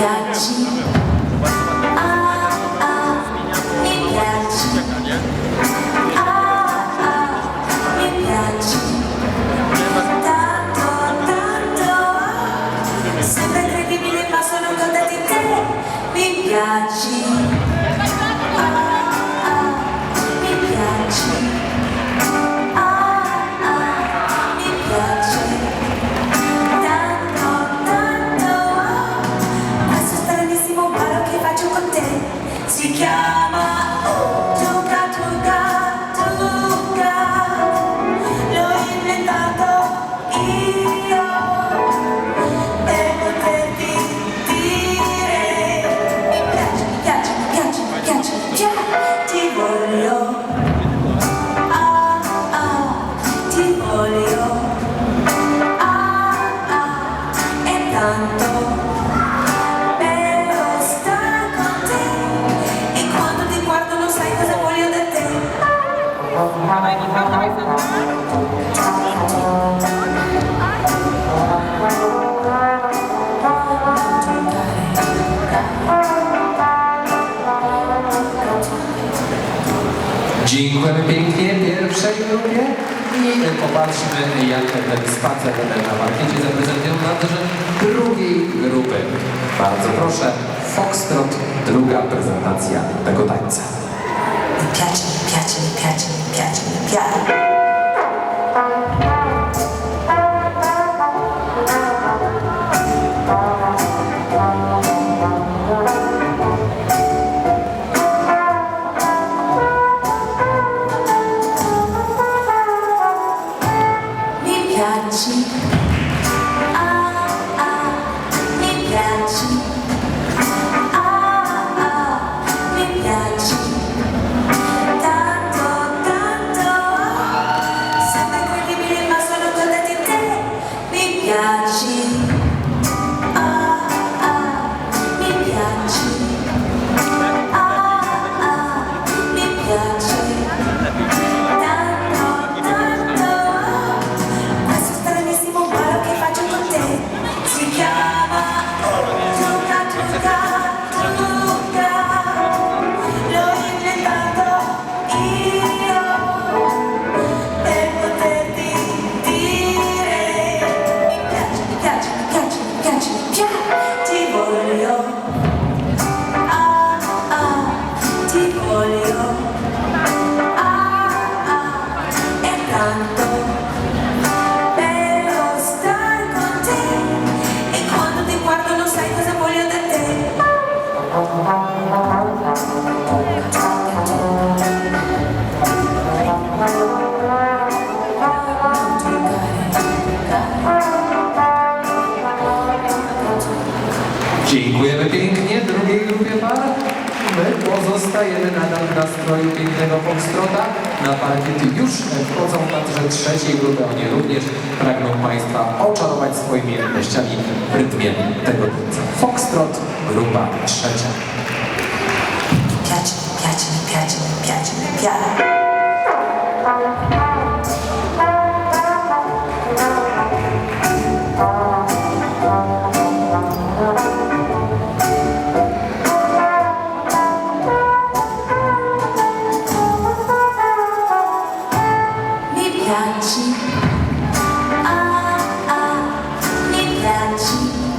that Jesus. se que. Dziękujemy pięknie pierwszej grupie i popatrzmy, jak ten spacer na parkiecie zaprezentują nadrze drugiej grupy. Bardzo proszę, Foxtrot, druga prezentacja tego tańca. Piacie, piacie, piacie, piacie, piacie. chyba my pozostajemy nadal w nastroju pięknego Foxtrota. Na parkiety już wchodzą także trzeciej grupy. Oni również pragną Państwa oczarować swoimi jemnościami w rytmie tego tańca. Foxtrot, grupa trzecia. Piać, piać, piać, piać, piać. 니 같이 아아니 같이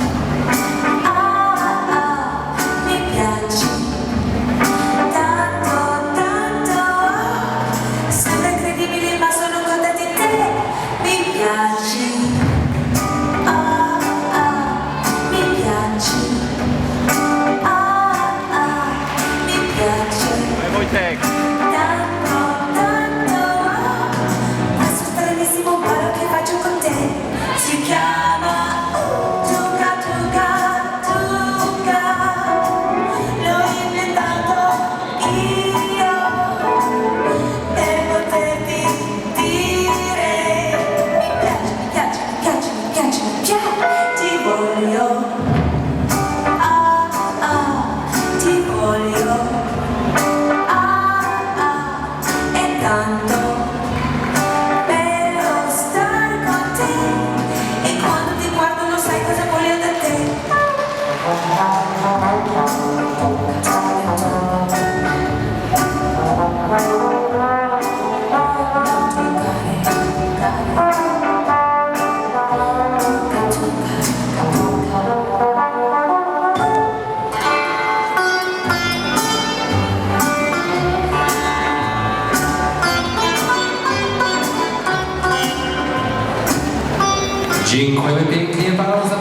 Dziękuję pięknie bardzo.